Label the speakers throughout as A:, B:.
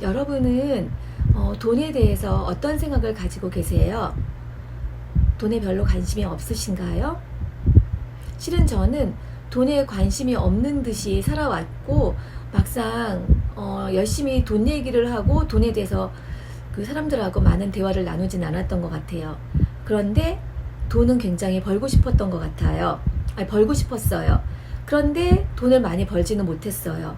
A: 여러분은 어, 돈에 대해서 어떤 생각을 가지고 계세요? 돈에 별로 관심이 없으신가요? 실은 저는 돈에 관심이 없는 듯이 살아왔고 막상 어, 열심히 돈 얘기를 하고 돈에 대해서 그 사람들하고 많은 대화를 나누진 않았던 것 같아요. 그런데 돈은 굉장히 벌고 싶었던 것 같아요. 아니, 벌고 싶었어요. 그런데 돈을 많이 벌지는 못했어요.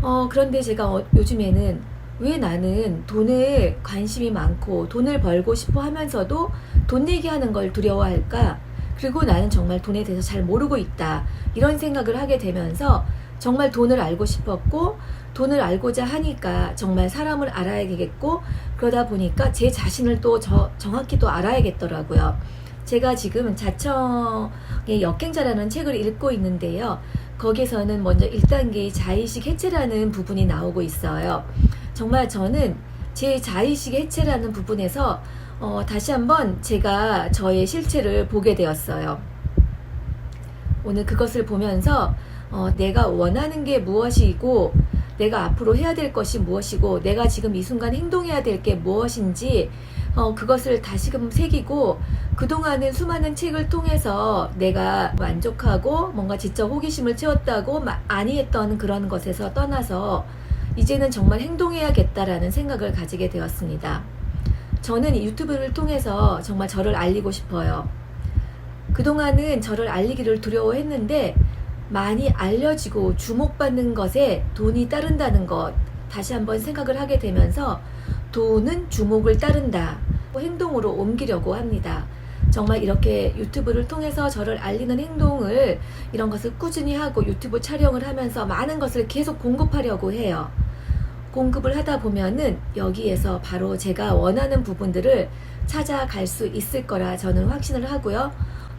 A: 어, 그런데 제가 어, 요즘에는 왜 나는 돈에 관심이 많고 돈을 벌고 싶어 하면서도 돈 얘기하는 걸 두려워할까? 그리고 나는 정말 돈에 대해서 잘 모르고 있다. 이런 생각을 하게 되면서 정말 돈을 알고 싶었고 돈을 알고자 하니까 정말 사람을 알아야겠고 그러다 보니까 제 자신을 또 저, 정확히 또 알아야겠더라고요. 제가 지금 자청의 역행자라는 책을 읽고 있는데요. 거기서는 먼저 1단계의 자의식 해체라는 부분이 나오고 있어요. 정말 저는 제 자의식 해체라는 부분에서 어, 다시 한번 제가 저의 실체를 보게 되었어요. 오늘 그것을 보면서 어, 내가 원하는 게 무엇이고 내가 앞으로 해야 될 것이 무엇이고 내가 지금 이 순간 행동해야 될 게 무엇인지 어, 그것을 다시금 새기고 그동안은 수많은 책을 통해서 내가 만족하고 뭔가 지적 호기심을 채웠다고 마- 아니했던 그런 것에서 떠나서 이제는 정말 행동해야겠다라는 생각을 가지게 되었습니다. 저는 이 유튜브를 통해서 정말 저를 알리고 싶어요. 그동안은 저를 알리기를 두려워했는데 많이 알려지고 주목받는 것에 돈이 따른다는 것 다시 한번 생각을 하게 되면서 돈은 주목을 따른다. 행동으로 옮기려고 합니다. 정말 이렇게 유튜브를 통해서 저를 알리는 행동을 이런 것을 꾸준히 하고 유튜브 촬영을 하면서 많은 것을 계속 공급하려고 해요. 공급을 하다 보면은 여기에서 바로 제가 원하는 부분들을 찾아갈 수 있을 거라 저는 확신을 하고요.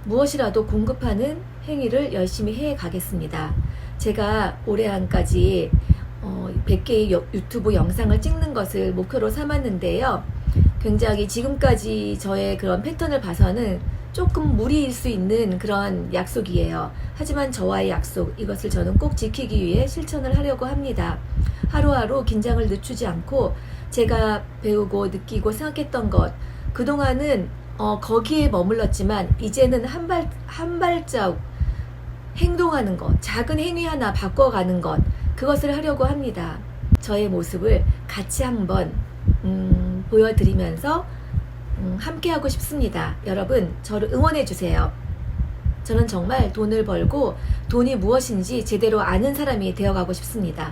A: 무엇이라도 공급하는 행위를 열심히 해 가겠습니다. 제가 올해 안까지 어, 100개의 유튜브 영상을 찍는 것을 목표로 삼았는데요. 굉장히 지금까지 저의 그런 패턴을 봐서는 조금 무리일 수 있는 그런 약속이에요. 하지만 저와의 약속, 이것을 저는 꼭 지키기 위해 실천을 하려고 합니다. 하루하루 긴장을 늦추지 않고 제가 배우고 느끼고 생각했던 것, 그동안은 어, 거기에 머물렀지만 이제는 한 발, 한 발자국 행동하는 것, 작은 행위 하나 바꿔가는 것, 그것을 하려고 합니다. 저의 모습을 같이 한번 음, 보여드리면서 음, 함께하고 싶습니다. 여러분, 저를 응원해 주세요. 저는 정말 돈을 벌고 돈이 무엇인지 제대로 아는 사람이 되어가고 싶습니다.